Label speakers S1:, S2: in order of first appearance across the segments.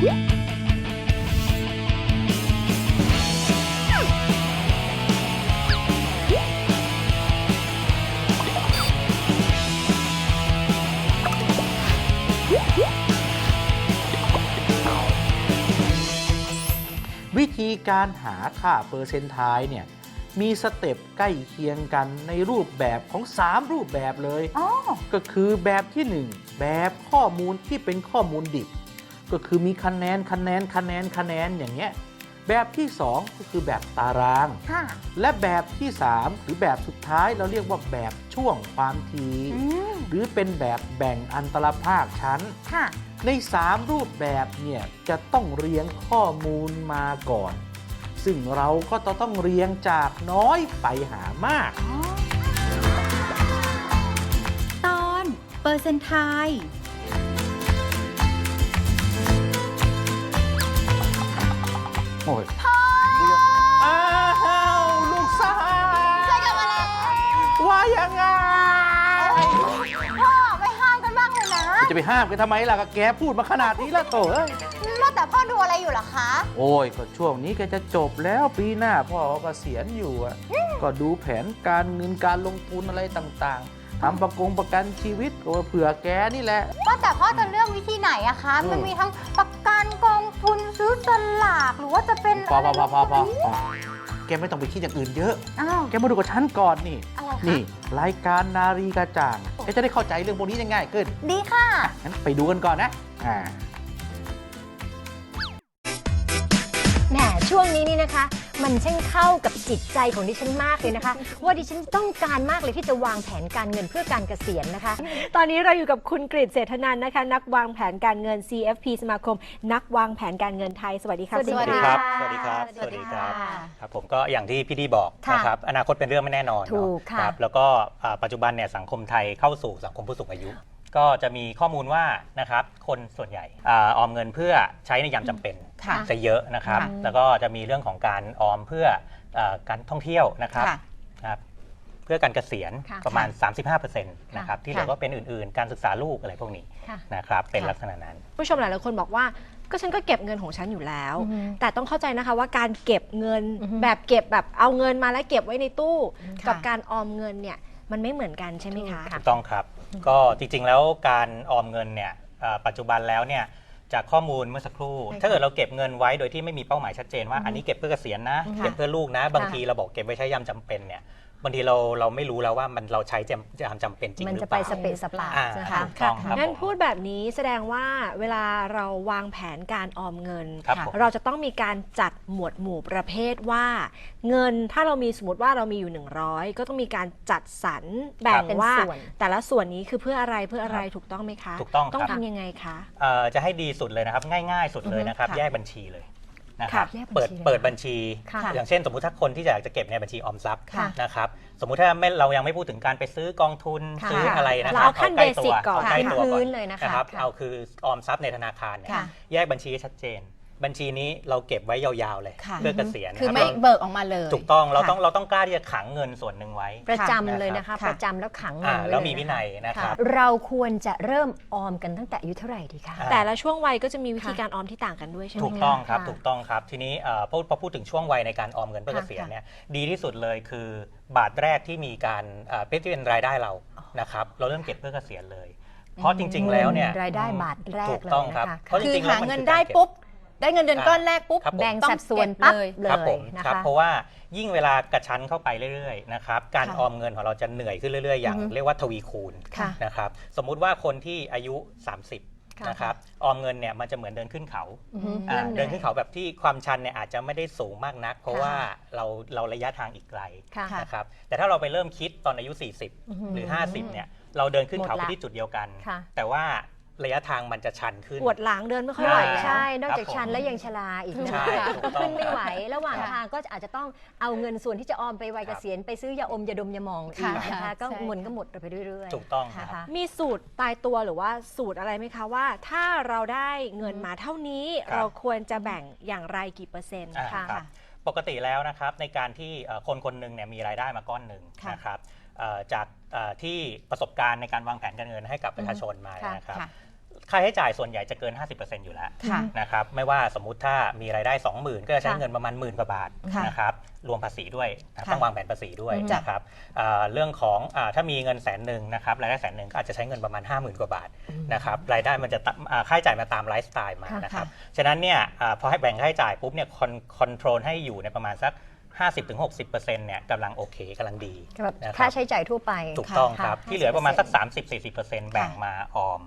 S1: วิธีการหาค่าเปอร์เซนต์ไทายเนี่ยมีสเต็ปใกล้เคียงกันในรูปแบบของ 3 รูปแบบเลย
S2: อ๋อ
S1: ก็คือแบบที่ 1 แบบข้อมูลที่เป็นข้อมูลดิบ ก็คือมีคะแนนคะแนนคะแนนคะแนนอย่างเงี้ยแบบที่ 2 ก็คือแบบตาราง
S2: ค่ะ
S1: และแบบที่ 3 หรือแบบสุดท้ายเราเรียกว่าแบบช่วงความที
S2: อืม
S1: หรือเป็นแบบแบ่งอันตรภาคชั้น
S2: ค่ะ
S1: ใน 3 รูปแบบเนี่ยจะต้องเรียงข้อมูลมาก่อน ซึ่งเราก็จะต้องเรียงจากน้อยไปหามาก
S2: อ๋อ
S3: ตอนเปอร์เซนต์ไทา ย
S1: โอ้ยอ้าวลูกสาว
S2: ช่วยกันมาแล้ว
S1: ว่ายังไง
S2: พ่อไม่ห้ามกันบ้างเลยนะ
S1: จะไปห้ามกันทำไมล่ะก็แกพูดมาขนาดนี้แล้วโถเอ้ย
S2: ว่าแต่พ่อดูอะไรอยู่เหรอคะ
S1: โอ้ยก็ช่วงนี้แกจะจบแล้วปีหน้าพ่อก็เกษียณอยู่อะก็ดูแผนการเงินการลงทุนอะไรต่างๆ ทำประกงประกันชีวิตก็เผื่อแกนี่แหละ
S2: ว่าแต่พ่อจะเลือกวิธีไหนอะคะ
S1: อืม
S2: มันมีทั้งประกันกองทุนซื้อสลากหรือว่าจะเป็น
S1: พอพอพอพอพอ
S2: อะไร
S1: พอแกไม่ต้องไปคิดอย่างอื่นเยอะ
S2: อ้าว
S1: แกมาดูกับฉันก่อนนี่
S2: อะไรคะ
S1: นี่รายการนารีกระจ่างแกจะได้เข้าใจเรื่องพวกนี้ได้ง่ายขึ้น
S2: ดีค่ะ
S1: งั้นไปดูกันก่อนนะ อ่า
S4: แหมช่วงนี้นี่นะคะ มันช่างเข้ากับจิตใจของดิฉันมากเลยนะคะ ว่าดิฉันต้องการมากเลยที่จะวางแผนการเงินเพื่อการเกษียณนะคะ ตอนนี้เราอยู่กับคุณกฤษเศรษฐนันท์นะคะ นักวางแผนการเงิน CFP สมาคม นักวางแผนการเงินไทยสวัสดีค่ะ
S2: สวัสดี
S4: ณ
S2: ค่ะ
S5: สวัสดีครับ สวัสดีครับ
S4: ค่ะ
S5: ครับผมก็อย่างที่พี่ดีบอก
S4: ค่ะ
S5: นะครับอนาคตเป็นเรื่องไม่แน่นอนเน
S4: ถู
S5: อะ
S4: กค่ะ
S5: รับแล้วก็อ่าปัจจุบันเนี่ยสังคมไทยเข้าสู่สังคมผู้สูงอายุ ก็จะมีข้อมูลว่านะครับคนส่วนใหญ่อาออมเงินเพื่อใช้ในยามจำเป็น
S4: ค่ะ
S5: จะเยอะนะครับ
S4: ค่ะ
S5: แล้วก็จะมีเรื่องของการออมเพื่ออาการท่องเที่ยวนะครับ
S4: ค่ะ
S5: นะครับเพื่อการเกษียณ
S4: ค่ะ
S5: ประมาณ 35%นะครับที่เหลือ
S4: ค่ะ
S5: ก็เป็นอื่นๆ การศึกษาลูกอะไรพวกนี้
S4: ค่ะ
S5: นะครับเป็น
S4: ค่ะ
S5: ลักษณะนั้น
S6: ผู้ชมหลายๆคนบอกว่าก็ฉันก็เก็บเงินของฉันอยู่แล้ว
S4: อือฮึ
S6: แต่ต้องเข้าใจนะคะว่าการเก็บเงิน
S4: อือฮึ
S6: แบบเก็บแบบเอาเงินมาแล้วเก็บไว้ในตู้
S4: ค่ะ
S6: กับการออมเงินเนี่ย มันไม่เหมือนกันใช่ไหมคะ
S5: ถูกต้องครับ ก็จริงๆแล้วการออมเงินเนี่ยเอ่อปัจจุบันแล้วเนี่ยจากข้อมูลเมื่อสักครู่
S4: ใช่ค่ะ
S5: ถ้าเกิดเราเก็บเงินไว้โดยที่ไม่มีเป้าหมายชัดเจนว่า อันนี้เก็บเพื่อเกษียณนะ
S4: ค่ะ
S5: เก็บเพื่อลูกนะ บางทีเราบอกเก็บไว้ใช้ยามจำเป็นเนี่ย บางทีเราเราไม่รู้แล้วว่ามันเราใช้จำยามจำเป็นจริง
S4: มัน
S5: หรื
S4: จะ
S5: อ
S4: ไป
S5: เปล่า
S4: สเปะสปะ
S5: อ่า
S4: ใช่ไหม
S5: ถู
S4: คะ
S5: กต้องครับ
S6: งั้น
S5: ผม
S6: พูดแบบนี้แสดงว่าเวลาเราวางแผนการออมเงิน
S5: ครับผม
S6: เราจะต้องมีการจัดหมวดหมู่ประเภทว่า เงินถ้าเรามีสมมติว่าเรามีอยู่ 100 ก็ต้องมีการจัดสรรแบ่ง
S4: เป็น
S6: ว่า
S4: ส่วน
S6: แต่ละส่วนนี้คือเพื่ออะไรเพื่ออะไรถูกต้องไหมคะ
S5: ถูกต้อง
S6: ต้อง
S5: ครับ
S6: ทำยังไงคะ
S5: เอ่อจะให้ดีสุดเลยนะครับ ง่าย ๆ สุดเลยนะครับ
S4: ค่ะ
S5: แยกบัญชีเลย นะครับ
S4: ค่ะแยกบัญชี
S5: เปิด
S4: เลย
S5: เปิดบัญชี
S4: ค่ะ
S5: อย่างเช่น สมมุติถ้าคนที่อยากจะเก็บในบัญชีออมทรัพย์
S4: ค่ะ
S5: นะครับสมมุติถ้าไม่เรายังไม่พูดถึงการไปซื้อกองทุน
S4: ค่ะ
S5: ซื้ออะไรนะค
S6: เรา
S5: รับ
S6: เอาขั้น
S5: ใกล้ตัว
S6: เบสิกก่อน
S5: เาใกล้ตัวก่
S4: พื้
S5: อน
S4: นเลยนะคะ
S5: นะครับ
S4: ค่ะ
S5: เอาคือออมทรัพย์ในธนาคารเนี่ย
S4: ค่ะ
S5: แยกบัญชีให้ชัดเจน บัญชีนี้เราเก็บไว้ยาวๆเลย
S7: ค่ะ
S5: เพื่อเกษียณ
S7: คือ
S5: รับ
S7: ไม่
S5: เรา
S7: เบิกออกมาเลย
S5: ถูกต้องเรา
S7: ค่ะ
S5: ต้องเราต้องกล้าที่จะขังเงินส่วนหนึ่งไว้
S4: ประจำเลยนะคะ
S5: นะครับ
S4: ประจำแล้วขังเงิ
S5: อ่าน
S4: ไแล้
S5: วมี
S4: เย
S5: วิ
S4: นะคะ
S5: นัยนะครับ
S4: เราควรจะเริ่มออมกันตั้งแต่อายุเท่าไหร่ดีคะ
S5: อ่า
S6: แต่ละช่วงวัยก็จะมีวิธี
S4: ค่ะ
S6: การออมที่ต่างกันด้วยใช่ไหม
S5: ถูก
S6: คะ
S5: ต้องครับ
S4: ค่ะ
S5: ถูกต้องครับ ทีนี้เอ่อพอพอพูดถึงช่วงวัยในการออมเงินเพื่อเก
S4: ค่ะ
S5: ษียณ
S4: ค่ะ
S5: เนี่ยดีที่สุดเลยคือบาทแรกที่มีการเอ่อเป็นที่เป็นรายได้เรานะครับเราเริ่มเก็บเพื่อเกษียณเลย เพราะจริง ๆ แล้วเนี่ย
S4: รายได้บาทแรก
S5: ถูก
S4: เลย
S5: ต้องครับ
S4: นะคะ
S5: เพราะจ
S7: คือ
S5: ริงๆแล้ว
S7: หา
S5: มัน
S7: เงิน
S5: คือ
S7: ได้
S5: การเก็บ
S7: ปุ๊บ ได้เงินเดือน
S5: อ่า
S7: ก้อนแรกปุ๊บ
S5: ครับผม
S4: แบ่ง
S7: ต้อง
S4: สัดส่วน
S7: เก็บ
S4: ปั๊บ
S7: เลย
S4: เล
S5: ครับผ
S4: ย
S5: ม
S4: นะ
S5: ครั
S4: คะ
S5: บเพราะว่ายิ่งเวลากระชั้นเข้าไปเรื่อยๆนะครับการ
S7: ค่ะ
S5: ออมเงินของเราจะเหนื่อยขึ้นเรื่อยๆ อย่าง
S4: อือฮึ
S5: เรียกว่าทวีคูณ
S7: ค่ะ
S5: นะครับสมมุติว่าคนที่อายุ 30
S4: ค่ะ
S5: นะครับออมเงินเนี่ยมันจะเหมือนเดินขึ้นเขา
S4: อือฮึ
S5: อ่า
S4: ริ่มห
S5: เดิ
S4: อย
S5: นขึ้นเขาแบบที่ความชันเนี่ยอาจจะไม่ได้สูงมากนัก เพราะ
S4: ค่ะ
S5: ว่าเราเราระยะทางอีกไกล
S4: ค่ะ
S5: นะครับแต่ถ้าเราไปเริ่มคิดตอนอายุ
S4: อือฮึ
S5: 40 หรือ 50เนี่ยเราเดินขึ้นเขา
S4: หมด
S5: ไป
S4: ละ
S5: ที่จุดเดียวกัน
S4: ค่ะ
S5: แต่ว่า ระยะทางมันจะชันขึ้น
S6: ปวดหลังเดินไม่ค่อยไหว
S5: อ่า
S6: แล้ว
S4: ใช่ นอกจาก
S5: ครับผม
S4: ชันแล้วยังชราอีกนะ
S5: ใช่
S4: คะ
S5: ถูกต้อง
S4: ขึ้นไม่
S5: ครับ
S4: ไหว ระหว่าง
S7: ค่ะ
S4: ทางก็อาจจะต้องเอาเงินส่วนที่จะออมไปวัย
S5: ค
S4: เก
S5: รับ
S4: ษียณไปซื้อยาอมยาดมยาหมองอีก
S7: ค่ะ
S4: นะคะก็
S7: ใช่
S4: เงินก็หมดไปเรื่อยๆ
S5: ถูกต้องครับ
S4: นะคะ
S6: มีสูตรตายตัวหรือว่าสูตรอะไรไหมคะว่า ถ้าเราได้เงินมาเท่านี้
S5: ครับ
S6: เราควรจะแบ่งอย่างไรกี่เปอร์เซ็นต์
S5: อ่า
S6: ค่ะ
S5: ครับปกติแล้วนะครับในการที่เอ่อคนคนหนึ่งเนี่ยมีรายได้มาก้อนหนึ่ง
S4: ค่ะ
S5: นะครับเอ่อจากเอ่อที่ประสบการณ์ในการวางแผนการเงินให้กับประชาชนมา
S4: ค่ะ
S5: นะครับ
S7: ค่ะ
S5: ค่าใช้จ่ายส่วนใหญ่จะเกิน 50%อยู่แล้ว
S6: ค่ะ
S5: นะครับไม่ว่าสมมุติถ้ามีรายได้ 20,000 ก็จะใช้
S6: ค่ะ
S5: เงินประมาณหมื่นกว่าบาท
S6: ค่ะ
S5: นะครับรวมภาษีด้วยนะ
S6: ค่ะ
S5: ต้องวางแผนภาษีด้วย
S6: อืมจ้ะ
S5: นะครับอ่าเรื่องของอาถ้ามีเงินแสนหนึ่งนะครับรายได้แสนหนึ่งก็อาจจะใช้เงินประมาณ 50,000 กว่าบาทนะครับรายได้มันจะตะอ่าค่าใช้จ่ายมาตามไลฟ์สไตล์มา
S6: ค่ะ
S5: นะครับฉะนั้นเนี่ยอาพอให้แบ่งค่าใช้จ่ายปุ๊บเนี่ยคอนคอนโทรลให้อยู่ในประมาณสัก 50-60%เนี่ยกำลังโอเคกำลังดี
S4: แบบ
S5: นะค
S4: ค่า
S5: รับ
S4: ใช้จ่ายทั่วไป
S5: ถูกต้อง
S4: ค่ะ
S5: ครับ
S4: ค่ะ
S5: ที่เหลือประมาณสัก
S4: 50%
S5: 30-40%แบ่งมาออม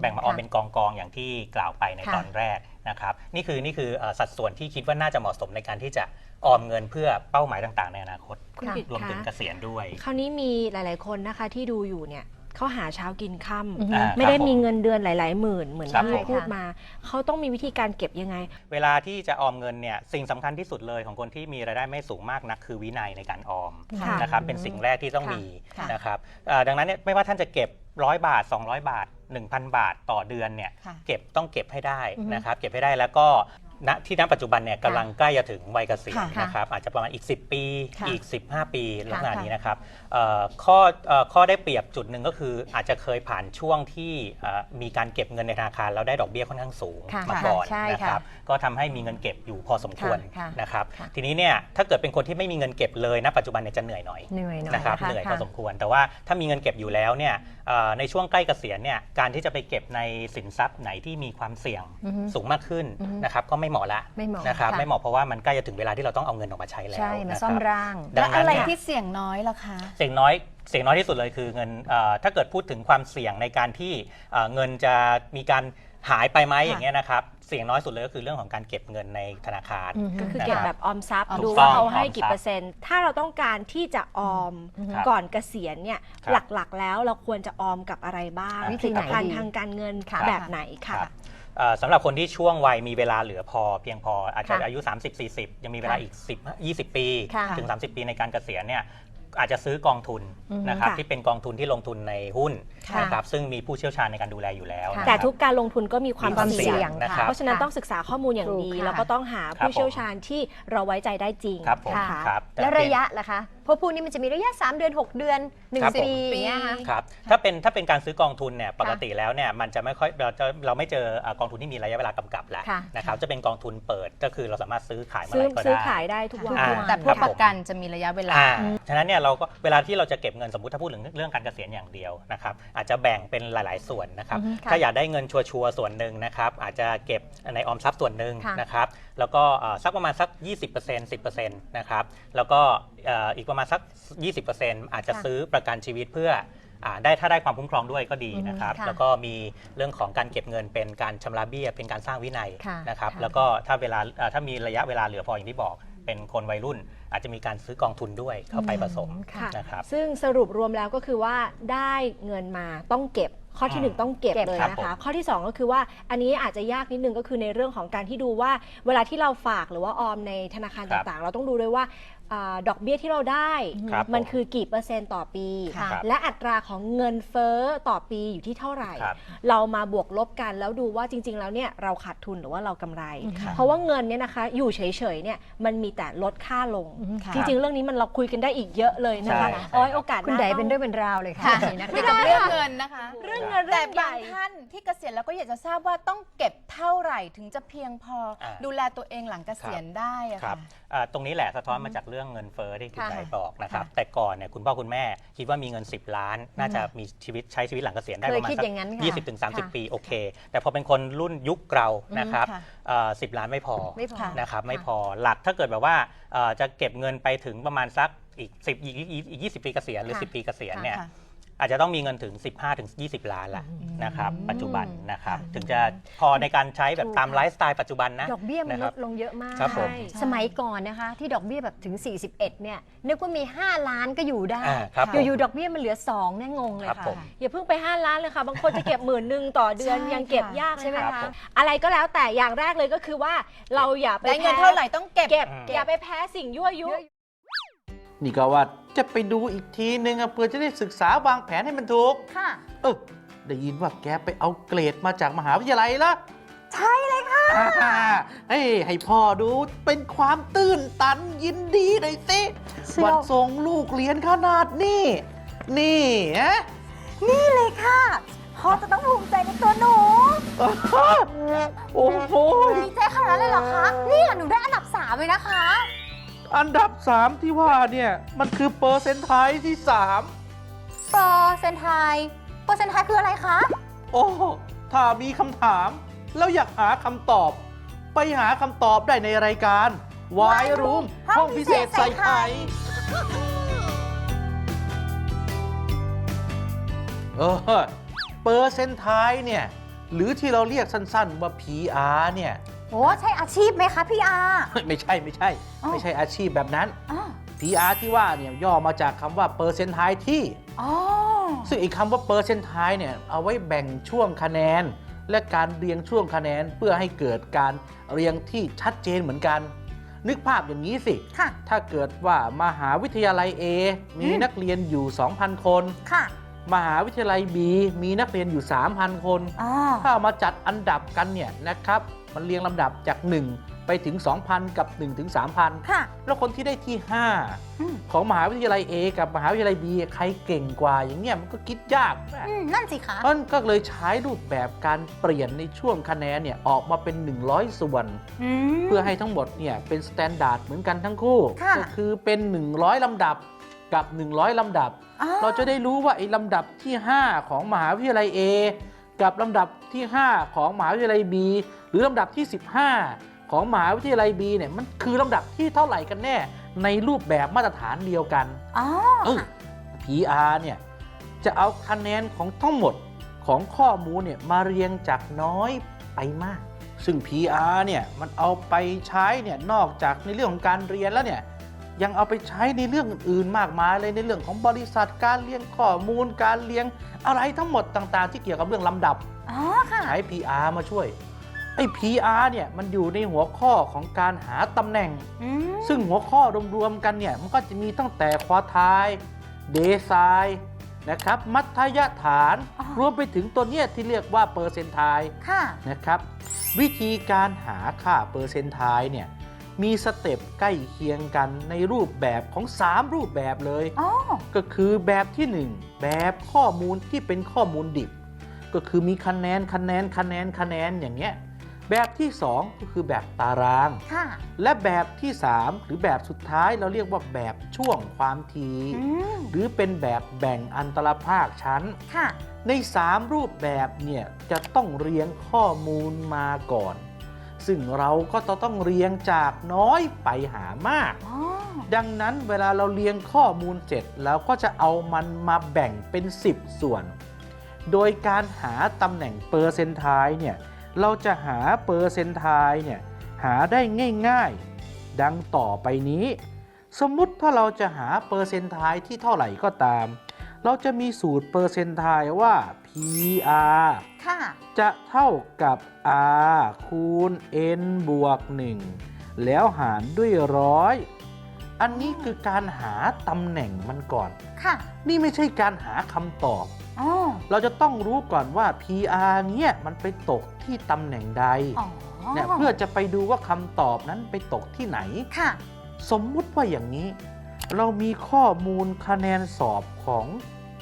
S5: แบ่งมาออม
S4: ค่ะ
S5: เป็นกองกองๆอย่างที่กล่าวไปใน
S4: ค่ะ
S5: ตอนแรกนะครับนี่คือนี่คือเอ่อสัดส่วนที่คิดว่าน่าจะเหมาะสมในการที่จะออมเงินเพื่อเป้าหมายต่าง ๆ ในอนาคต
S6: คุณ
S4: ค่ะ
S6: กิต
S5: รวมถึง
S6: คะ
S5: เกษียณด้วย
S6: คราวนี้มีหลาย ๆ คนนะคะที่ดูอยู่เนี่ยเขาหาเช้ากินค่
S4: อือฮึ
S5: อ่าำ
S6: ไม่ได้
S5: ครับผ
S6: มีเงินเดือนหลาย ๆ หมื่นเหมือน
S5: ครับ
S6: ที่
S5: ผม
S6: พูดมา เขาต้องมีวิธีการเก็บยังไง
S5: เวลาที่จะออมเงินเนี่ยสิ่งสำคัญที่สุดเลยของคนที่มีรายได้ไม่สูงมากนัก คือวินัยในการออม
S6: ค่ะ
S5: นะครับเป็นสิ่งแรกที่ต้อง
S6: ค่ะ
S5: มี
S6: ค่ะ
S5: นะครับเอ่อดังนั้นเนี่ยไม่ว่าท่านจะเก็บ100บาท 200 บาท 1,000 บาทต่อเดือนเนี่ย
S6: ค่ะ
S5: เก็บต้องเก็บให้ได้
S4: อือฮึ
S5: นะครับเก็บให้ได้แล้วก็ ณที่ณปัจจุบันเนี่ยกำลังใกล้จะถึงวัยเกษียณ
S4: ค่ะ
S5: นะครับอาจจะประมาณอีก 10 ปี
S4: ค่ะ
S5: อีก 15 ปีลักษณะ
S4: ค่ะ
S5: นี้นะครับเอ่อข้อเอ่อข้อได้เปรียบจุดหนึ่งก็คือ อาจจะเคยผ่านช่วงที่เอ่อมีการเก็บเงินในธนาคารแล้วได้ดอกเบี้ยค่อนข้างสูง
S4: ค่ะ
S5: มาก่อน
S4: ใช่
S5: นะ
S4: ค่ะ
S5: ครับก็ทำให้มีเงินเก็บอยู่พอสมควร
S4: ค่ะ
S5: นะครับ
S4: ค่ะ
S5: ทีนี้เนี่ยถ้าเกิดเป็นคนที่ไม่มีเงินเก็บเลยณปัจจุบันเนี่ยจะเหนื่อยหน่อย
S4: เหนื่อยหน่อย
S5: นะครับะเหนื่อยพ
S4: ค่ะ
S5: อสมควรแต่ว่าถ้ามีเงินเก็บอยู่แล้วเนี่ยเอ่อในช่วงใกล้เกษียณเนี่ยการที่จะไปเก็บในสินทรัพย์ไหนที่มีความเสี่ยง
S4: อือฮึ
S5: สูงมากขึ้น
S4: อือฮึ
S5: นะครับก็ไม่เหมาะละ
S4: ไม่เหมาะ
S5: นะครับ
S4: ค่ะ
S5: ไม่เหมาะเพราะว่ามันใกล้จะถึงเวลาที่เราต้องเอาเงินออกมาใช้แล้ว
S4: ใช่มา
S5: นะค
S4: ซ่อม
S5: รับ
S4: ร่าง
S5: ดั
S2: และ
S5: งนั้น
S2: อะไร
S5: เนี่ย
S2: ที่เสี่ยงน้อยล่ะคะ
S5: เสียงน้อยเสียงน้อยที่สุดเลยคือเงินเอ่อถ้าเกิดพูดถึงความเสี่ยงในการที่เอ่อเงินจะมีการหายไปไหม
S2: ค่ะ
S5: อย่างเงี้ยนะครับเสี่ยงน้อยสุดเลยก็คือเรื่องของการเก็บเงินในธนาคาร
S4: อือฮึ
S6: ก็คือ
S5: นะครับ
S6: เก็บแบบออมทรัพย์
S2: ออม
S6: ดู
S5: ทรั
S6: ว่า
S5: พย์
S6: เขาให้
S5: ออม
S6: กี่
S5: ทรัพย์
S6: เปอร์เซ็นต์ ถ้าเราต้องการที่จะออม
S5: ครับ
S6: ก่อนเกษียณเนี่ย
S5: ครับ
S6: หลักๆแล้วเราควรจะออมกับอะไรบ้าง
S5: อ่า
S6: วิธี
S4: วิธีไหน
S6: การ
S4: ดี
S6: ทางการเงิน
S4: ค่ะ
S6: แบบไหนค่ะ
S5: ครับเอ่อ สำหรับคนที่ช่วงวัยมีเวลาเหลือพอเพียงพออาจจะ
S4: ค่ะ
S5: อายุ 30-40 ยังมีเวลา
S4: ค่ะ
S5: อีก 10 20 ปี
S4: ค่ะ
S5: ถึง 30 ปีในการเกษียณเนี่ยอาจจะซื้อกองทุน
S4: อือฮึ
S5: นะครับ
S6: ค่ะ
S5: ที่เป็นกองทุนที่ลงทุนในหุ้น
S4: ค่ะ
S5: นะครับซึ่งมีผู้เชี่ยวชาญในการดูแลอยู่แล้ว
S4: ค่ะ
S5: นะ
S6: แต่
S5: ครับ
S6: ทุกการลงทุนก็มีความ
S5: มีความ
S6: เสี่ย
S5: เสี่ย
S6: ง
S5: งนะครับ
S6: เพราะฉะนั้น
S4: ค่ะ
S6: ต้องศึกษาข้อมูลอย่าง
S4: ถูก
S6: ดี
S4: ค่ะ
S6: แล้วก็ต้องหา
S5: ครับ
S6: ผู้เชี่ยวชาญที่เราไว้ใจได้จริง
S5: ครับผม
S6: ค่ะ
S5: ครับแต่
S4: แล้ว
S5: เพียง
S4: ระยะล่ะคะ เพราะพวกนี้มันจะมีระยะ 3 เดือน 6 เดือน
S5: ครับผม
S4: 1ปีอย่างเงี้ยค่ะ
S5: ครับถ้าเป็นถ้าเป็นการซื้อกองทุนเนี่ยปกติแล้วเนี่ยมันจะไม่ค่อยเราจะเราไม่เจอเอ่อกองทุนที่มีระยะเวลากำกับแล้ว
S4: ค่ะ
S5: นะครับจะเป็นกองทุนเปิดก็คือเราสามารถซื้อขายเมื่อ
S6: ซื้
S5: ไห
S6: อ
S5: ร่ก็
S6: ซื้อ
S5: ได้
S6: ขายได้ทุกวัน
S5: อ่า
S2: แต่พวก
S5: ครับผม
S2: ประกันจะมีระยะเวลา
S5: อ่าฉะนั้นเนี่ยเราก็เวลาที่เราจะเก็บเงินสมมติถ้าพูดถึงเรื่องการเกษียณอย่างเดียวนะครับอาจจะแบ่งเป็นหลาย ๆ ส่วนนะครับ
S4: อือฮึค่ะ
S5: ถ้าอยากได้เงินชัวร์ๆส่วนหนึ่งนะครับอาจจะเก็บในออมทรัพย์ส่วนหนึ่ง
S4: ค่ะ
S5: นะครับ แล้วก็เอ่อสักประมาณสัก 20% 10%นะครับแล้วก็เอ่ออีกประมาณสัก 20%อาจจะ
S4: ค่ะ
S5: ซื้อประกันชีวิตเพื่ออ่าได้ถ้าได้ความคุ้มครองด้วยก็ดีนะครับ
S4: อือฮึค่ะ
S5: แล้วก็มีเรื่องของการเก็บเงินเป็นการชำระเบี้ย เป็นการสร้างวินัย
S4: ค่ะ
S5: นะครับ
S4: ค่ะ
S5: แล้วก็ถ้าเวลาเอ่อถ้ามีระยะเวลาเหลือพออย่างที่บอก เป็นคนวัยรุ่น อาจจะมีการซื้อกองทุนด้วยเข้าไปผสม
S4: ค่ะ
S5: นะครับ
S6: ซึ่งสรุปรวมแล้วก็คือว่าได้เงินมาต้องเก็บ ข้อที่หนึ่งต้องเก็บ
S4: เก็บ
S6: เลย
S5: ครับ
S6: นะ
S5: ผม
S6: คะ ข้อที่สองก็คือว่าอันนี้อาจจะยากนิดนึงก็คือในเรื่องของการที่ดูว่า เวลาที่เราฝากหรือว่าออมในธนาคาร
S5: ครับ
S6: ต่างๆ เราต้องดูด้วยว่า อาดอกเบี้ยที่เราได้
S5: ครับ
S6: มัน
S5: ผม
S6: คือกี่เปอร์เซ็นต์ต่อปี
S4: ค่ะ
S6: และอัตราของเงินเฟ้อต่อปีอยู่ที่เท่าไหร่
S5: ครับ
S6: เรามาบวกลบกันแล้วดูว่าจริง ๆ แล้วเนี่ยเราขาดทุนหรือว่าเรากำไร
S5: ครับ
S6: เพราะว่าเงินเนี่ยนะคะอยู่เฉยๆเนี่ยมันมีแต่ลดค่าลง
S2: ค่ะ
S6: จริง ๆ เรื่องนี้มันเราคุยกันได้อีกเยอะเลยนะคะ
S5: ใช่
S6: เอาไว้โอกาสห
S4: คุณ
S6: น้า
S4: ได
S6: ต้อง
S4: เป็นเรื่องเป็นราวเลยค่ะ
S2: ค่ะ
S4: นี่นะคะ
S2: เกี่ยวกับเรื่องเงินนะคะ
S6: เรื่องเงิน
S2: แต่
S6: เรื่องให
S2: บา
S6: ญ่
S2: งท่านที่เกษียณแล้วก็อยากจะทราบว่าต้องเก็บเท่าไห ร่ถึงจะเพียงพอ
S5: อ่า
S2: ดูแลตัวเองหลังเกษียณได้อะ
S5: ครั
S2: ค่ะ
S5: บอ่าตรงนี้แหละสะท้อนมาจากเรื่องเงินเฟ้อที่คุณ
S4: ค่ะ
S5: นายบอกนะครับ
S2: ค่ะ
S5: แต่ก่อนเนี่ยคุณพ่อคุณแม่คิดว่ามีเงิน 10 ล้าน น่าจะมีชีวิตใช้ชีวิตหลังเกษียณได้
S4: เค
S5: ป
S4: ย
S5: ระมาณ
S4: คิด
S5: สัก
S4: อย่างนั้นค่ะ
S5: ยี่สิบถึงสามสิบ
S4: ค่ะ
S5: ปีโอเค แต่พอเป็นคนรุ่นยุคเรานะครับ
S2: ค่ะ
S5: สิบล้านไม่พอ
S4: ไม่พอ
S5: นะครับไม่
S4: ค่ะ
S5: พอหลักถ้าเกิดแบบว่าเอ่อจะเก็บเงินไปถึงประมาณสักอีก10อีกอีกอีก20 ปีเกษียณหรือ
S4: ค่ะ
S5: 10 ปีเกษียณเนี่ย
S2: ค่ะ
S5: อาจจะต้องมีเงินถึง 15ถึง20 ล้านละนะครับปัจจุบันนะครับ
S2: ค่ะ
S5: ถึงจะพอในการใช้แบบตาม
S4: ถูกค่ะ
S5: ไลฟ์สไตล์ปัจจุบันนะ
S4: ดอกเบี้ยมัน
S5: นะค
S4: ล
S5: รับ
S4: ดลงเยอะมาก
S5: ครับผม
S6: ใช่
S4: สมัยก่อนนะคะ ที่ดอกเบี้ยแบบถึง 41 เนี่ยนึกว่ามี 5 ล้านก็อยู่ได้
S5: อ่าครับผม
S4: อยู่ๆดอกเบี้ยมันเหลือ2เนี่ยงงเลย
S5: ครับ
S4: ค่ะ
S5: ผม
S6: อย่าเพิ่งไป 5 ล้านเลยค่ะ บางคนจะเก็บ หมื่นหนึ่งต่อเดือน
S2: ใช่
S6: ยังเก็บ
S2: ค่ะ
S6: ยากใช่ไหม
S5: ครับ
S6: คะ
S5: ผม
S6: อะไรก็แล้วแต่อย่างแรกเลยก็คือว่าเราอย่าไป
S2: ได้เงิน
S6: แพ้
S2: เท่าไหร่ต้องเก็บ
S6: เก็บ
S5: อืม
S6: อย่าไปแพ้สิ่งยั่วยุ
S1: นี่ก็ว่าจะไปดูอีกทีนึงอะเพื่อจะได้ศึกษาวางแผนให้มันถูก
S2: ค่ะ
S1: เออได้ยินว่าแกไปเอาเกรดมาจากมหาวิทยาลัยละ
S2: ใช่เลยค่ะ
S1: อ่าเฮ้ยให้พ่อดูเป็นความตื้นตันยินดีหน่อยสิ
S2: เชียว
S1: วันส่งลูกเรียนขนาดนี้ นี่ฮะ
S2: นี่เลยค่ะพ
S7: พ่อจะต้องภูมิใจในตัวหนู
S1: โอ้โห
S7: ดีใจขนาดนั้นเลยเหรอคะเนี่ยหนูได้อันดับสามเลยนะคะ
S1: อันดับ 3 ที่ว่าเนี่ย มันคือเปอร์เซนต์ไทส์ที่3
S7: เปอร์เซนไทเปอร์เซนไทคืออะไรคะ
S1: โอ้ถ้ามีคำถาม แล้วอยากหาคำตอบ ไปหาคำตอบได้ในรายการวายรูมห้องพิเศษใส่ไข่เออเปอร์เซนต์ไทส์เนี่ย หรือที่เราเรียกสั้นๆว่า PR เนี่ย
S7: โอ้ใช่อาชีพไหมคะพี่อา
S1: ไม่ใช่ไม่ใช่
S7: อ้าว
S1: ไม่ใช่อาชีพแบบนั้น
S7: อ๋อ
S1: PR ที่ว่าเนี่ยย่อมาจากคำว่าเปอร์เซนต์ไทส์ที่
S7: อ๋อ
S1: ซึ่งอีกคำว่าเปอร์เซนต์ไทส์เนี่ยเอาไว้แบ่งช่วงคะแนน และการเรียงช่วงคะแนนเพื่อให้เกิดการเรียงที่ชัดเจนเหมือนกัน นึกภาพอย่างนี้สิ
S7: ค่ะ
S1: ถ้าเกิดว่ามหาวิทยาลัย A มี
S7: อืม
S1: นักเรียนอยู่ 2,000 คน
S7: ค่ะ
S1: มหาวิทยาลัย B มีนักเรียนอยู่ 3,000 คน
S7: อ๋อ
S1: ถ้าเอามาจัดอันดับกันเนี่ยนะครับ มันเรียงลำดับจาก 1 ไปถึง 2,000 กับ 1 ถึง 3,000
S7: ค่ะ
S1: แล้วคนที่ได้ที่
S7: อืม
S1: 5ของมหาวิทยาลัย A กับมหาวิทยาลัย B ใครเก่งกว่าอย่างเงี้ยมันก็คิดยากนะ
S7: อืมนั่นสิคะ
S1: มันก็เลยใช้รูปแบบการเปลี่ยนในช่วงคะแนนเนี่ยออกมาเป็น 100 ส่วน
S7: อืม
S1: เพื่อให้ทั้งหมดเนี่ยเป็นสแตนดาร์ดเหมือนกันทั้งคู่
S7: ค่ะ
S1: ก็คือเป็น 100 ลำดับกับ 100 ลำดับ
S7: อ๋อ
S1: เราจะได้รู้ว่าไอ้ลำดับที่ 5 ของมหาวิทยาลัย A กับลำดับที่ 5 ของมหาวิทยาลัย B หรือลำดับที่ 15 ของมหาวิทยาลัย B เนี่ยมันคือลำดับที่เท่าไหร่กันแน่ในรูปแบบมาตรฐานเดียวกัน
S7: อ๋อ
S1: เออ PR เนี่ยจะเอาคะแนนของทั้งหมดของข้อมูลเนี่ยมาเรียงจากน้อยไปมาก ซึ่ง PR เนี่ยมันเอาไปใช้เนี่ยนอกจากในเรื่องของการเรียนแล้วเนี่ย ยังเอาไปใช้ในเรื่องอื่นๆมากมายเลยในเรื่องของบริษัทการเรียงข้อมูลการเรียงอะไรทั้งหมดต่างๆ ที่เกี่ยวกับเรื่องลำดับ
S7: อ๋อค่ะ
S1: ใช้ PR มาช่วยไอ้ PR เนี่ยมันอยู่ในหัวข้อของการหาตำแหน่ง
S7: อืม
S1: ซึ่งหัวข้อรวมๆกันเนี่ยมันก็จะมีตั้งแต่ควอไทล์เดซายนะครับมัธยฐาน
S7: อ๋อ
S1: รวมไปถึงตัวเนี้ยที่เรียกว่าเปอร์เซนต์ไทล์
S7: ค่ะ
S1: นะครับ วิธีการหาค่าเปอร์เซนต์ไทล์เนี่ย มีสเต็ปใกล้เคียงกันในรูปแบบของ 3 รูปแบบเลย
S7: อ๋อ
S1: ก็คือแบบที่ 1 แบบข้อมูลที่เป็นข้อมูลดิบ ก็คือมีคะแนนคะแนนคะแนนคะแนนอย่างเงี้ยแบบที่ 2 ก็คือแบบตาราง
S7: ค่ะ
S1: และแบบที่ 3 หรือแบบสุดท้ายเราเรียกว่าแบบช่วงความที
S7: อืม
S1: หรือเป็นแบบแบ่งอันตรภาคชั้น
S7: ค่ะ
S1: ใน 3 รูปแบบเนี่ยจะต้องเรียงข้อมูลมาก่อน ซึ่งเราก็จะต้องเรียงจากน้อยไปหามาก
S7: อ๋อ
S1: ดังนั้นเวลาเราเรียงข้อมูลเสร็จเราก็จะเอามันมาแบ่งเป็น 10 ส่วน โดยการหาตำแหน่งเปอร์เซนต์ไทล์เนี่ยเราจะหาเปอร์เซนต์ไทล์เนี่ยหาได้ง่ายๆ ดังต่อไปนี้ สมมุติถ้าเราจะหาเปอร์เซนต์ไทล์ที่เท่าไหร่ก็ตาม เราจะมีสูตรเปอร์เซนต์ไทล์ว่า PR
S7: ค่ะ
S1: จะเท่ากับ R คูณ N บวก 1 แล้วหารด้วยร้อยอันนี้คือการหาตำแหน่งมันก่อน
S7: ค่ะ
S1: นี่ไม่ใช่การหาคำตอบ
S7: อ๋อ
S1: เราจะต้องรู้ก่อนว่า PR เนี่ยมันไปตกที่ตำแหน่งใด
S7: อ๋อ
S1: เนี่ยเพื่อจะไปดูว่าคำตอบนั้นไปตกที่ไหน
S7: ค่ะ
S1: สมมุติว่าอย่างนี้ เรามีข้อมูลคะแนนสอบของ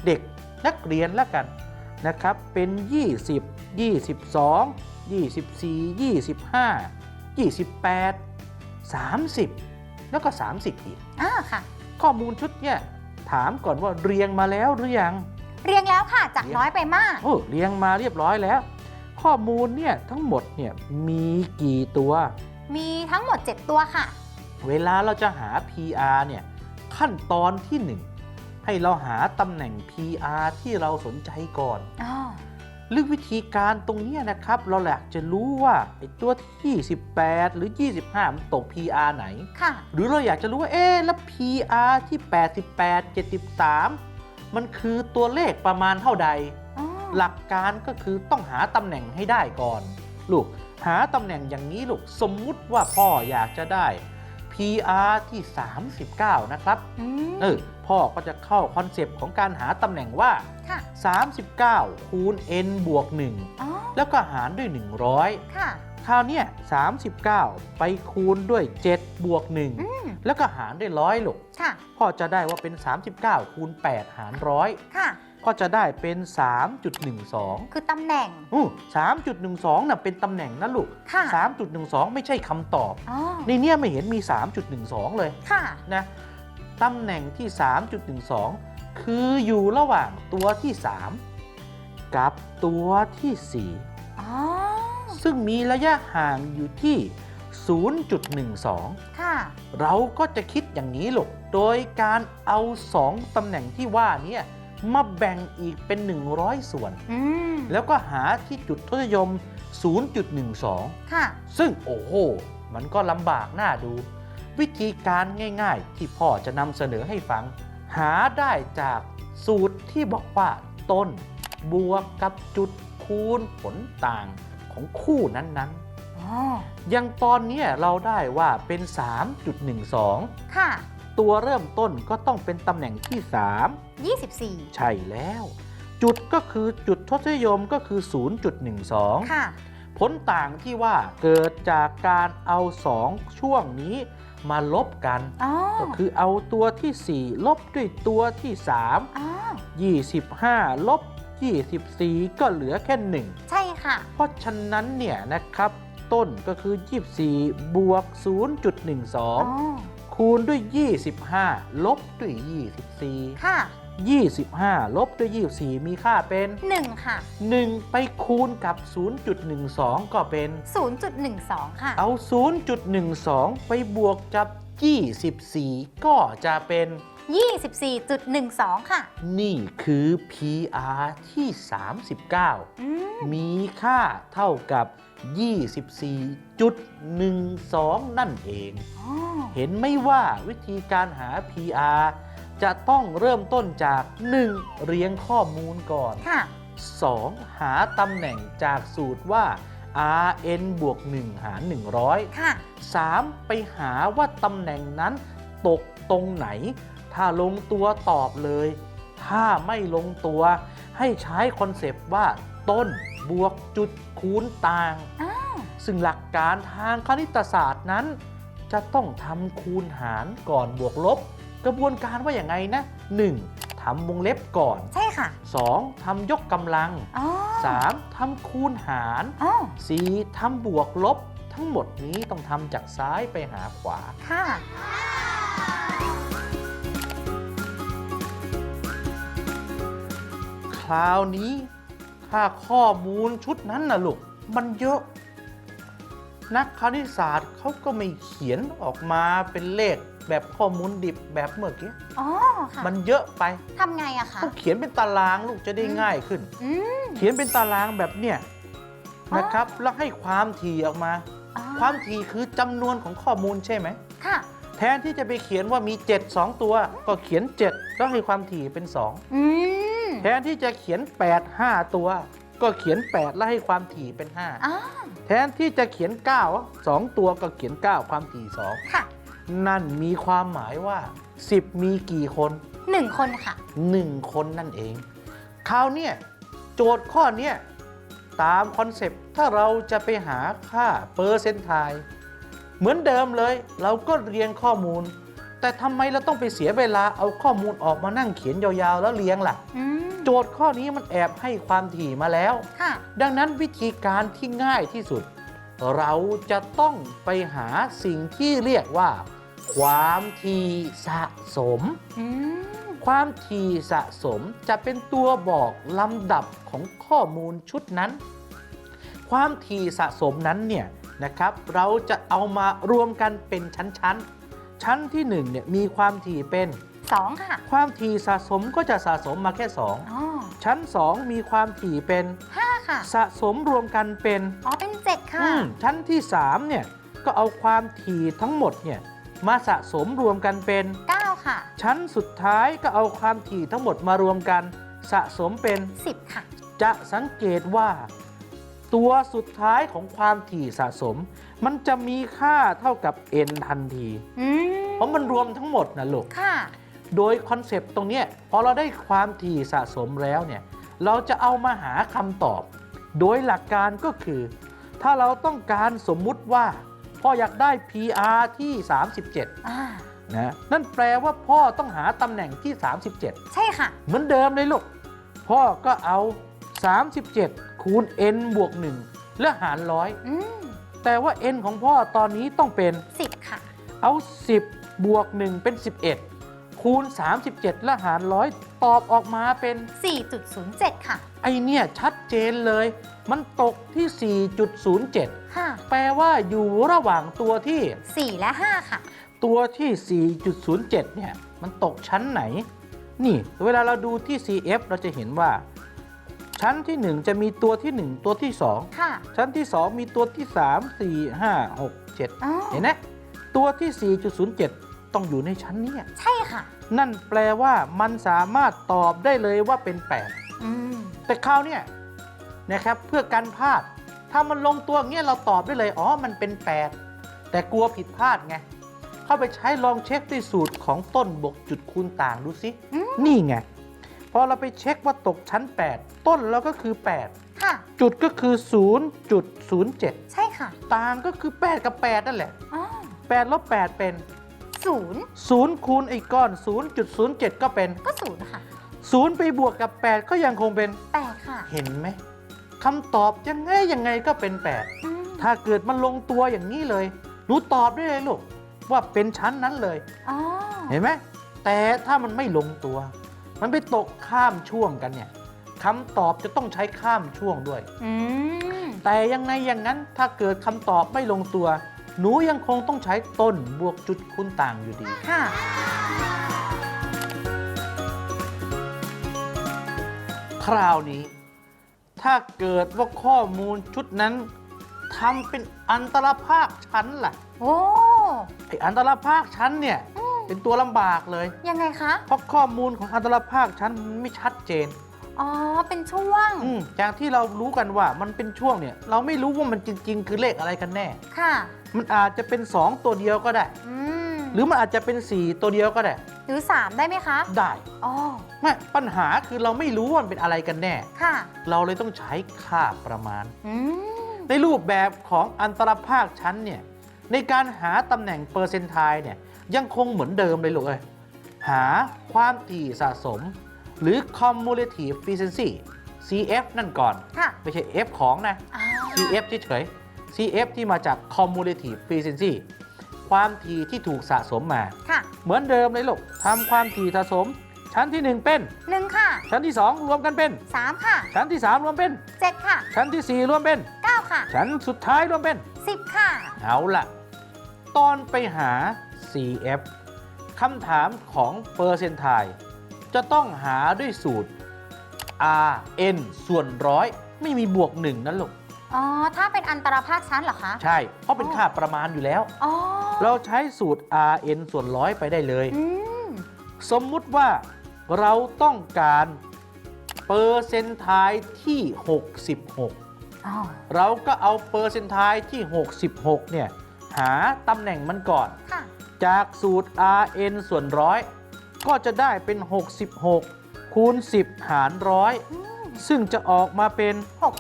S1: เด็กนักเรียนแล้วกันนะครับ เป็น 20 22 24 25 28 30 แล้วก็ 30 อีก
S7: อ่าค่ะ
S1: ข้อมูลชุดเนี่ยถามก่อนว่าเรียงมาแล้วหรือยัง
S7: เรียงแล้วค่ะ จากน้อยไปมาก
S1: โอ้เรียงมาเรียบร้อยแล้ว ข้อมูลเนี่ยทั้งหมดเนี่ยมีกี่ตัว
S7: มีทั้งหมด 7 ตัวค่ะ
S1: เวลาเราจะหา PR เนี่ย ขั้นตอนที่ 1 ให้เราหาตำแหน่ง PR ที่เราสนใจก่อน
S7: อ๋อ
S1: หรือวิธีการตรงเนี้ยนะครับ เราอยากจะรู้ว่าไอ้ตัวที่28 หรือ 25 มันตก PR ไหน
S7: ค่ะ
S1: หรือเราอยากจะรู้ว่า เอ๊ะแล้ว PR ที่ 88 73 มันคือตัวเลขประมาณเท่าใด
S7: อ๋อ
S1: หลักการก็คือต้องหาตำแหน่งให้ได้ก่อน ลูก หาตำแหน่งอย่างนี้ลูก สมมุติว่าพ่ออยากจะได้ PR ที่ 39 นะครับ
S7: อืม
S1: เออพ่อก็จะเข้าคอนเซปต์ของการหาตำแหน่งว่า
S7: ค่ะ
S1: 39 คูณ n บวก
S7: อ๋อ
S1: 1แล้วก็หารด้วย 100
S7: ค่ะ
S1: คราวเนี้ย39 ไปคูณด้วย 7 บวก
S7: อืม
S1: 1แล้วก็หารด้วยร้อยลูก
S7: ค่ะ
S1: พ่อจะได้ว่าเป็น 39 คูณ 8 หารร้อย
S7: ค่ะ
S1: ก็จะได้เป็น 3.12
S7: คือตำแหน่ง
S1: อู้3.12น่ะเป็นตำแหน่งนะลูก
S7: ค่ะ
S1: 3.12ไม่ใช่คำตอบ
S7: อ๋อ
S1: ในเนี้ยไม่เห็นมี 3.12 เลย
S7: ค่ะ
S1: นะตำแหน่งที่ 3.12 คืออยู่ระหว่างตัวที่ 3 กับตัวที่
S7: อ๋อ
S1: 4 ซึ่งมีระยะห่างอยู่ที่ 0.12
S7: ค่ะ
S1: เราก็จะคิดอย่างนี้ลูก โดยการเอา 2ตำแหน่งที่ว่าเนี้ มาแบ่งอีกเป็น 100 ส่วน
S7: อืม
S1: แล้วก็หาที่จุดทศนิยม 0.12
S7: ค่ะ
S1: ซึ่งโอ้โห มันก็ลำบากน่าดู วิธีการง่ายๆ ที่พ่อจะนำเสนอให้ฟัง หาได้จากสูตรที่บอกว่าต้น บวกกับจุดคูณผลต่างของคู่นั้น
S7: อ๋อ
S1: ๆ อย่างตอนเนี้ยเราได้ว่าเป็น 3.12
S7: ค่ะ
S1: ตัวเริ่มต้นก็ต้องเป็นตำแหน่งที่
S7: 24
S1: 3ใช่แล้ว จุดก็คือจุดทศนิยมก็คือ 0.12
S7: ค่ะ
S1: ผลต่างที่ว่าเกิดจากการเอาสองช่วงนี้มาลบกัน
S7: อ๋อ
S1: ก็คือเอาตัวที่ 4 ลบด้วยตัวที่
S7: อ๋อ
S1: 3 25 ลบ 24 ก็เหลือแค่
S7: ใช่ค่ะ
S1: 1เพราะฉะนั้นเนี่ยนะครับต้นก็คือ 24 บวก
S7: อ๋อ
S1: 0.12 คูณด้วย 25 ลบด้วย 24
S7: ค่ะ
S1: 25 ลบด้วย 24 มีค่าเป็น
S7: 1 ค่ะ
S1: 1 ไปคูณกับ 0.12 ก็เป็น
S7: 0.12 ค่ะ
S1: เอา 0.12 ไปบวกกับ 24 ก็จะเป็น
S7: 24.12 ค่ะ
S1: นี่คือ PR ที่ 39
S7: อืม
S1: มีค่าเท่ากับ 24.12 นั่นเอง
S7: อ๋อ
S1: เห็นไหม่ว่าวิธีการหา PR จะต้องเริ่มต้นจาก 1. เรียงข้อมูลก่อน
S7: ค่ะ
S1: 2. หาตำแหน่งจากสูตรว่า rn บวก 1 หาร 100
S7: ค่ะ
S1: 3. ไปหาว่าตำแหน่งนั้นตกตรงไหน ถ้าลงตัวตอบเลย ถ้าไม่ลงตัว ให้ใช้คอนเซปต์ว่าต้นบวกจุดคูณต่าง
S7: อ้าว
S1: ซึ่งหลักการทางคณิตศาสตร์นั้น จะต้องทำคูณหารก่อนบวกลบ กระบวนการว่าอย่างไงนะ 1. ทำวงเล็บก่อน
S7: ใช่ค่ะ
S1: 2. ทำยกกำลัง
S7: อ๋อ
S1: 3. ทำคูณหาร
S7: อ๋อ
S1: 4. ทำบวกลบ ทั้งหมดนี้ต้องทำจากซ้ายไปหาขวา
S7: ค่ะ
S1: คราวนี้ถ้าข้อมูลชุดนั้นนะลูก มันเยอะ นักคณิตศาสตร์เขาก็ไม่เขียนออกมาเป็นเลขแบบข้อมูลดิบแบบเมื่อกี้
S7: อ๋อค่ะ
S1: มันเยอะไป
S7: ทำไงอะคะ
S1: เขาเขียนเป็นตารางลูกจะได้ง่ายขึ้น
S7: อืม
S1: เขียนเป็นตารางแบบเนี้ย
S7: อ๋อ
S1: นะครับ แล้วให้ความถี่ออกมา
S7: อ๋อ
S1: ความถี่คือจำนวนของข้อมูลใช่ไหม
S7: ค่ะ
S1: แทนที่จะไปเขียนว่ามี 7 2 ตัว ก็เขียน 7 แล้วให้ความถี่เป็น
S7: อืม
S1: 2แทนที่จะเขียน 8 5 ตัว ก็เขียน 8 แล้วให้ความถี่เป็น
S7: อ๋อ
S1: 5แทนที่จะเขียน 9 2 ตัวก็เขียน 9 ความถี่
S7: ค่ะ
S1: 2 นั่นมีความหมายว่า 10 มีกี่คน
S7: หนึ่งคนค่ะ
S1: 1 คนนั่นเอง คราวเนี้ยโจทย์ข้อเนี้ยตามคอนเซปต์ถ้าเราจะไปหาค่าเปอร์เซนต์ไทยเหมือนเดิมเลย เราก็เรียงข้อมูล แต่ทำไมเราต้องไปเสียเวลาเอาข้อมูลออกมานั่งเขียนยาวๆ แล้วเรียงล่ะ
S7: อืม
S1: โจทย์ข้อนี้มันแอบให้ความถี่มาแล้ว
S7: ค่ะ
S1: ดังนั้นวิธีการที่ง่ายที่สุด เราจะต้องไปหาสิ่งที่เรียกว่า ความถี่สะสม
S7: อืม
S1: ความถี่สะสมจะเป็นตัวบอกลำดับของข้อมูลชุดนั้น ความถี่สะสมนั้นเนี่ยนะครับ เราจะเอามารวมกันเป็นชั้นๆ ชั้นที่1เนี่ยมีความถี่เป็น
S7: สองค่ะ
S1: ความถี่สะสมก็จะสะสมมาแค่
S7: อ๋อ
S1: 2ชั้น 2 มีความถี่เป็น
S7: ห้าค่ะ
S1: สะสมรวมกันเป็น
S7: อ๋อ เป็นเจ็ดค่ะ
S1: อืมชั้นที่3เนี่ยก็เอาความถี่ทั้งหมดเนี่ยมาสะสมรวมกันเป็น
S7: เก้าค่ะ
S1: ชั้นสุดท้ายก็เอาความถี่ทั้งหมดมารวมกัน สะสมเป็น
S7: สิบค่ะ
S1: จะสังเกตว่า ตัวสุดท้ายของความถี่สะสม มันจะมีค่าเท่ากับ n ทันที
S7: อืม
S1: เพราะมันรวมทั้งหมดนะลูก
S7: ค่ะ
S1: โดยคอนเซปต์ตรงเนี้ยพอเราได้ความถี่สะสมแล้วเนี่ยเราจะเอามาหาคำตอบ โดยหลักการก็คือ ถ้าเราต้องการสมมุติว่า พ่ออยากได้ PR ที่ 37
S7: อ่า
S1: นะนั่นแปลว่าพ่อต้องหาตำแหน่งที่ 37
S7: ใช่ค่ะ
S1: เหมือนเดิมเลยลูก พ่อก็เอา 37 คูณ n บวก 1 แล้วหารร้อย
S7: อืม
S1: แต่ว่า n ของพ่อตอนนี้ต้องเป็น
S7: สิบค่ะ
S1: เอา 10 บวก 1 เป็น 11 คูณ 37 แล้วหารร้อยตอบออกมาเป็น
S7: 4.07 ค่ะ
S1: ไอเนี่ยชัดเจนเลย มันตกที่ 4.07
S7: ค่ะ
S1: แปลว่าอยู่ระหว่างตัวที่
S7: 4และ5ค่ะ
S1: ตัวที่ 4.07 เนี่ย มันตกชั้นไหน นี่ เวลาเราดูที่ CF เราจะเห็นว่า ชั้นที่ 1 จะมีตัวที่ 1 ตัวที่
S7: ค่ะ
S1: 2 ชั้นที่ 2 มีตัวที่ 3 4 5 6 7
S7: อ๋อ
S1: เห็นไหมตัวที่ 4.07 ต้องอยู่ในชั้นเนี้ย
S7: ใช่ค่ะ
S1: นั่นแปลว่ามันสามารถตอบได้เลยว่าเป็น
S7: อืม
S1: 8แต่คราวเนี้ยนะครับเพื่อกันพลาด ถ้ามันลงตัวอย่างเงี้ยเราตอบได้เลยอ๋อมันเป็น 8 แต่กลัวผิดพลาดไงเข้าไปใช้ลองเช็คด้วยสูตรของต้นบวกจุดคูณต่างดูสิ
S7: อืม
S1: นี่ไงพ อเราไปเช็คว่าตกชั้น 8 ต้นเราก็คือ
S7: ค่ะ
S1: 8 จุดก็คือ 0.07
S7: ใช่ค่ะ
S1: ต่างก็คือ 8 กับ 8 นั่นแหละ
S7: อ๋อ
S1: 8ลบ8เป็น
S7: ศูนย์
S1: 0 คูณไอ้ก้อน 0.07 ก็เป็น
S7: ก็ศูนย์ค่ะ
S1: 0 ไปบวกกับ 8 ก็ยังคงเป็น
S7: แปดค่ะ
S1: เห็นไหมคำตอบยังไงยังไงก็เป็น 8
S7: อืม
S1: ถ้าเกิดมันลงตัวอย่างนี้เลยหนูตอบได้เลยลูกว่าเป็นชั้นนั้นเลย
S7: อ๋อ
S1: เห็นไหมแต่ถ้ามันไม่ลงตัว มันไปตกข้ามช่วงกันเนี่ยคำตอบจะต้องใช้ข้ามช่วงด้วย
S7: อืม
S1: แต่ยังไงอย่างนั้นถ้าเกิดคำตอบไม่ลงตัว หนูยังคงต้องใช้ต้นบวกจุดคูณต่างอยู่ดี
S7: ค่ะ
S1: คราวนี้ ถ้าเกิดว่าข้อมูลชุดนั้นทำเป็นอันตรภาคชั้นล่ะ
S7: โอ้
S1: ไออันตรภาคชั้นเนี่ย เป็นตัวลำบากเลย
S7: ยังไงคะ
S1: เพราะข้อมูลของอันตรภาคชั้นมันไม่ชัดเจน
S7: อ๋อ เป็นช่วง
S1: อืมจากที่เรารู้กันว่ามันเป็นช่วงเนี่ย เราไม่รู้ว่ามันจริง ๆ คือเลขอะไรกันแน่
S7: ค่ะ
S1: มันอาจจะเป็น 2 ตัวเดียวก็ได้
S7: อืม
S1: หรือมันอาจจะเป็น 4 ตัวเดียวก็ได้
S7: หรือ 3 ได้ไหมคะ
S1: ได้
S7: อ๋อ
S1: ไม่ปัญหาคือเราไม่รู้ว่ามันเป็นอะไรกันแน่
S7: ค่ะ
S1: เราเลยต้องใช้ค่าประมาณ
S7: อืม
S1: ในรูปแบบของอันตรภาคชั้นเนี่ยในการหาตำแหน่งเปอร์เซนต์ไทน์เนี่ย ยังคงเหมือนเดิมเลยลูกเอ้ยหาความถี่สะสม หรือ cumulative frequency CF นั่นก่อน
S7: ค่ะ
S1: ไม่ใช่ F ของนะ
S7: อ่า
S1: CF เฉยๆ CF ที่มาจาก cumulative frequency ความถี่ที่ถูกสะสมมา
S7: ค่ะ
S1: เหมือนเดิมเลยลูกทำความถี่สะสม ชั้นที่1เป็น
S7: หนึ่งค่ะ
S1: ชั้นที่2รวมกันเป็น
S7: สามค่ะ
S1: ชั้นที่3รวมเป็น
S7: เจ็ดค่ะ
S1: ชั้นทีสี่4รวมเป็น
S7: เก้าค่ะ
S1: ชั้นสุดท้ายรวมเป็น
S7: สิบค่ะ
S1: เอาล่ะ ตอนไปหา CF คำถามของเปอร์เซนต์ไทน์จะต้องหาด้วยสูตร R N ส่วนร้อยไม่มีบวกหนึ่งนั่นลูก
S7: อ๋อ ถ้าเป็นอันตรภาคชั้นเหรอคะ
S1: ใช่ เพราะเป็นค่าประมาณอยู่แล้ว
S7: อ๋อ
S1: เราใช้สูตร R N ส่วนร้อยไปได้เลย
S7: อืม
S1: สมมุติว่าเราต้องการเปอร์เซนต์ไทน์ที่ 66
S7: อ๋อ
S1: เราก็เอาเปอร์เซนต์ไทน์ที่ 66 เนี่ย หาตำแหน่งมันก่อน
S7: ค่ะ
S1: จากสูตร Rn ส่วนร้อยก็จะได้เป็น 66 คูณ 10 หารร้อย
S7: อืม
S1: ซึ่งจะออกมาเป็น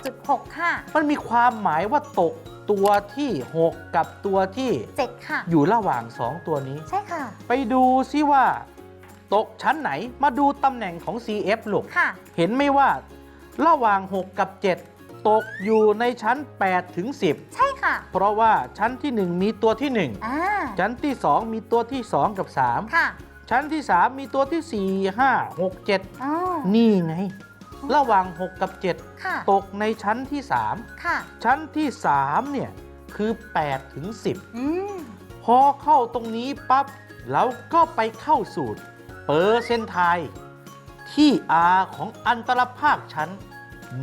S7: 6.6 ค่ะ
S1: มันมีความหมายว่าตกตัวที่ 6 กับตัวที่
S7: 7 ค่ะ
S1: อยู่ระหว่าง 2 ตัวนี้
S7: ใช่ค่ะ
S1: ไปดูซิว่า ตกชั้นไหนมาดูตำแหน่งของ CF ลูก
S7: ค่ะ
S1: เห็นไหมว่า ระหว่าง 6 กับ 7 ตกอยู่ในชั้น 8 ถึง 10
S7: ใช่ ค่ะ
S1: เพราะว่าชั้นที่ 1 มีตัวที่
S7: อ่า
S1: 1ชั้นที่ 2 มีตัวที่ 2 กับ 3
S7: ค่ะ
S1: ชั้นที่ 3 มีตัวที่ 4 5 6 7
S7: อ๋อ
S1: นี่ไง ระหว่าง 6 กับ
S7: ค่ะ
S1: 7 ตกในชั้นที่
S7: ค่ะ
S1: 3 ชั้นที่ 3 เนี่ย คือ8ถึง
S7: อืม
S1: 10 พอเข้าตรงนี้ปั๊บเราก็ไปเข้าสูตร เปอร์เซนต์ไทน์ที่ R ของอันตรภาคชั้น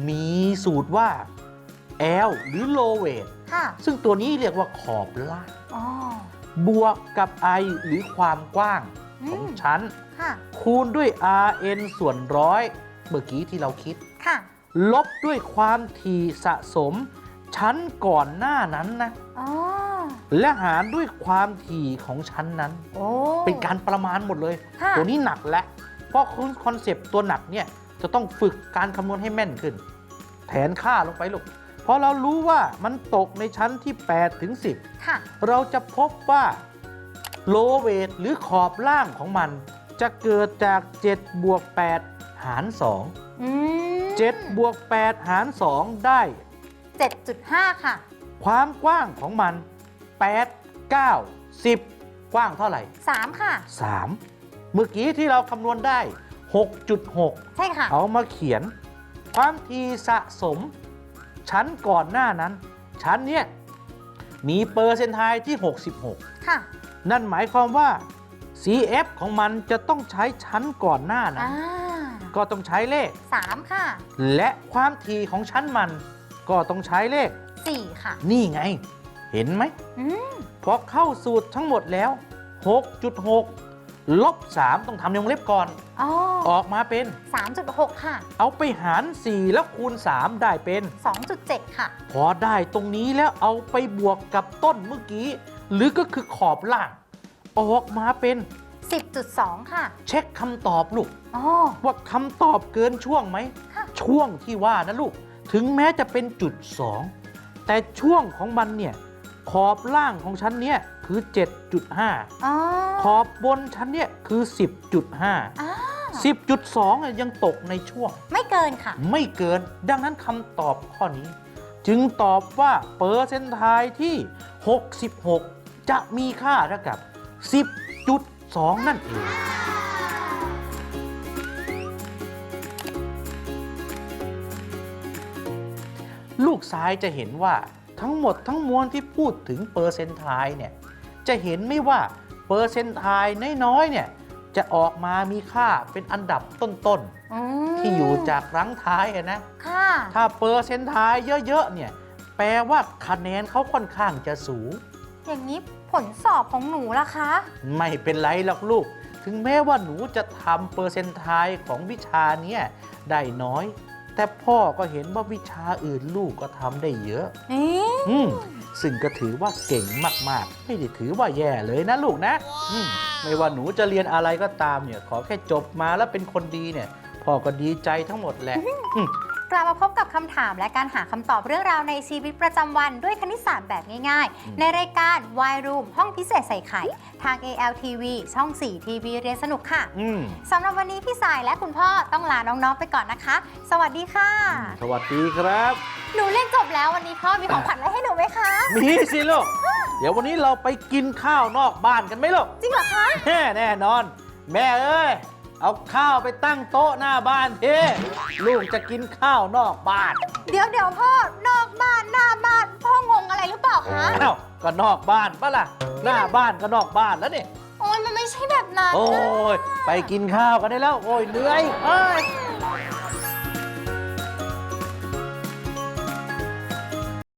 S1: มีสูตรว่า L หรือ low weight
S7: ค่ะ
S1: ซึ่งตัวนี้เรียกว่าขอบล่าง
S7: อ๋อ
S1: บวกกับ I หรือความกว้างของ
S7: อืม
S1: ชั้น
S7: ค่ะ
S1: คูณด้วย Rn ส่วนร้อยเมื่อกี้ที่เราคิด
S7: ค่ะ
S1: ลบด้วยความถี่สะสม ชั้นก่อนหน้านั้นนะ
S7: อ๋อ
S1: และหารด้วยความถี่ของชั้นนั้น
S7: โอ้
S1: เป็นการประมาณหมดเลย
S7: ค่ะ
S1: ตัวนี้หนักแล้วเพราะคุณคอนเซปต์ตัวหนักเนี่ยจะต้องฝึกการคำนวณให้แม่นขึ้น แทนค่าลงไปลูก พอเรารู้ว่ามันตกในชั้นที่ 8 ถึง10
S7: ค่ะ
S1: เราจะพบว่าโลเวทหรือขอบล่างของมัน จะเกิดจาก 7 บวก 8หหาร
S7: อืม
S1: 2 7บวก 8 หาร 2 ได้
S7: 7.5ค่ะ
S1: ความกว้างของมัน 8 9 10 กว้างเท่าไหร่
S7: 3ค่ะ
S1: 3 เมื่อกี้ที่เราคำนวณได้ 6.6
S7: ใช่ค่ะ
S1: เอามาเขียน ความทีสะสม ชั้นก่อนหน้านั้น ชั้นเนี้ยมีเปอร์เซนต์ไทายที่ 66
S7: ค่ะ
S1: นั่นหมายความว่า CF ของมันจะต้องใช้ชั้นก่อนหน้านั้น
S7: อ่า
S1: ก็ต้องใช้เลข
S7: 3ค่ะและ
S1: และความถี่ของชั้นมัน ก็ต้องใช้เลข
S7: 4ค่ะ
S1: นี่ไง เห็นไหม
S7: อืม
S1: พอเข้าสูตรทั้งหมดแล้ว 6.6 ลบ 3 ต้องทำในวงเล็บก่อน
S7: อ๋อ
S1: ออกมาเป็น
S7: 3.6 ค่ะ
S1: เอาไปหาร 4 แล้วคูณ 3 ได้เป็น
S7: 2.7 ค่ะ
S1: พอได้ตรงนี้แล้วเอาไปบวกกับต้นเมื่อกี้ หรือก็คือขอบล่าง ออกมาเป็น
S7: 10.2 ค่ะ
S1: เช็คคำตอบลูก
S7: อ๋อ
S1: ว่าคำตอบเกินช่วงไหม
S7: ค่ะ
S1: ช่วงที่ว่านะลูก ถึงแม้จะเป็นจุด 2 แต่ช่วงของมันเนี่ย ขอบล่างของชั้นเนี่ย คือ 7.5
S7: อ๋อ
S1: ขอบบนชั้นเนี่ยคือ 10.5
S7: อ่า
S1: 10.2อะยังตกในช่วง
S7: ไม่เกินค่ะ
S1: ไม่เกิน ดังนั้นคำตอบข้อนี้ จึงตอบว่าเปอร์เซนต์ไทายที่ 66 จะมีค่าเท่ากับ 10.2 นั่นเอง ลูกซ้ายจะเห็นว่าทั้งหมดทั้งมวลที่พูดถึงเปอร์เซนต์ไทายเนี่ย จะเห็นไม่ว่าเปอร์เซนต์ไทายน้อยๆเนี่ยจะออกมามีค่าเป็นอันดับต้นๆ
S7: อืม
S1: ที่อยู่จากรั้งท้ายอะนะ
S7: ค่ะ
S1: ถ้าเปอร์เซนต์ทายเยอะๆเนี่ยแปลว่าคะแนนเขาค่อนข้างจะสูง
S7: อย่างนี้ผลสอบของหนูล่ะคะ
S1: ไม่เป็นไรหรอกลูก ถึงแม้ว่าหนูจะทำเปอร์เซนต์ทายของวิชาเนี้ยได้น้อย แต่พ่อก็เห็นว่าวิชาอื่นลูกก็ทำได้เยอะ
S7: เอ๊ะ
S1: อืม ซึ่งก็ถือว่าเก่งมากๆ ไม่ได้ถือว่าแย่เลยนะลูกนะอืมไม่ว่าหนูจะเรียนอะไรก็ตามเนี่ย ขอแค่จบมาแล้วเป็นคนดีเนี่ยพ่อก็ดีใจทั้งหมดแหละอืม
S7: กลับมาพบกับคำถามและการหาคำตอบเรื่องราวในชีวิตประจำวันด้วยคณิตศาสตร์แบบง่าย
S1: อืม
S7: ๆในรายการ Y Room ห้องพิเศษใส่ไข่ ทาง ALTV ช่อง 4 ทีวีเรียนสนุกค่ะ
S1: อืม
S7: สำหรับวันนี้พี่สายและคุณพ่อต้องลาน้องๆไปก่อนนะคะ สวัสดีค่ะ
S1: สวัสดีครับ
S7: หนูเรียนจบแล้ววันนี้พ่อมีของขวัญอะไรให้หนูไหมคะ
S1: มีสิลูก เดี๋ยววันนี้เราไปกินข้าวนอกบ้านกันไหมลูก
S7: จริงเหรอคะ
S1: แน่แน่นอน แม่เอ้ย เอาข้าวไปตั้งโต๊ะหน้าบ้านเทลูกจะกินข้าวนอกบ้าน
S7: เดี๋ยวเดี๋ยวพ่อนอกบ้านหน้าบ้านพ่องงอะไรหรือเปล่าคะ
S1: อ้าวก็นอกบ้านปะล่ะ หน้าบ้านก็นอกบ้านแล้วนี่
S7: โอ้ยมันไม่ใช่แบบนั้น
S1: โอ้ยไปกินข้าวกันได้แล้ว โอ้ยเหนื่อยเอ้ย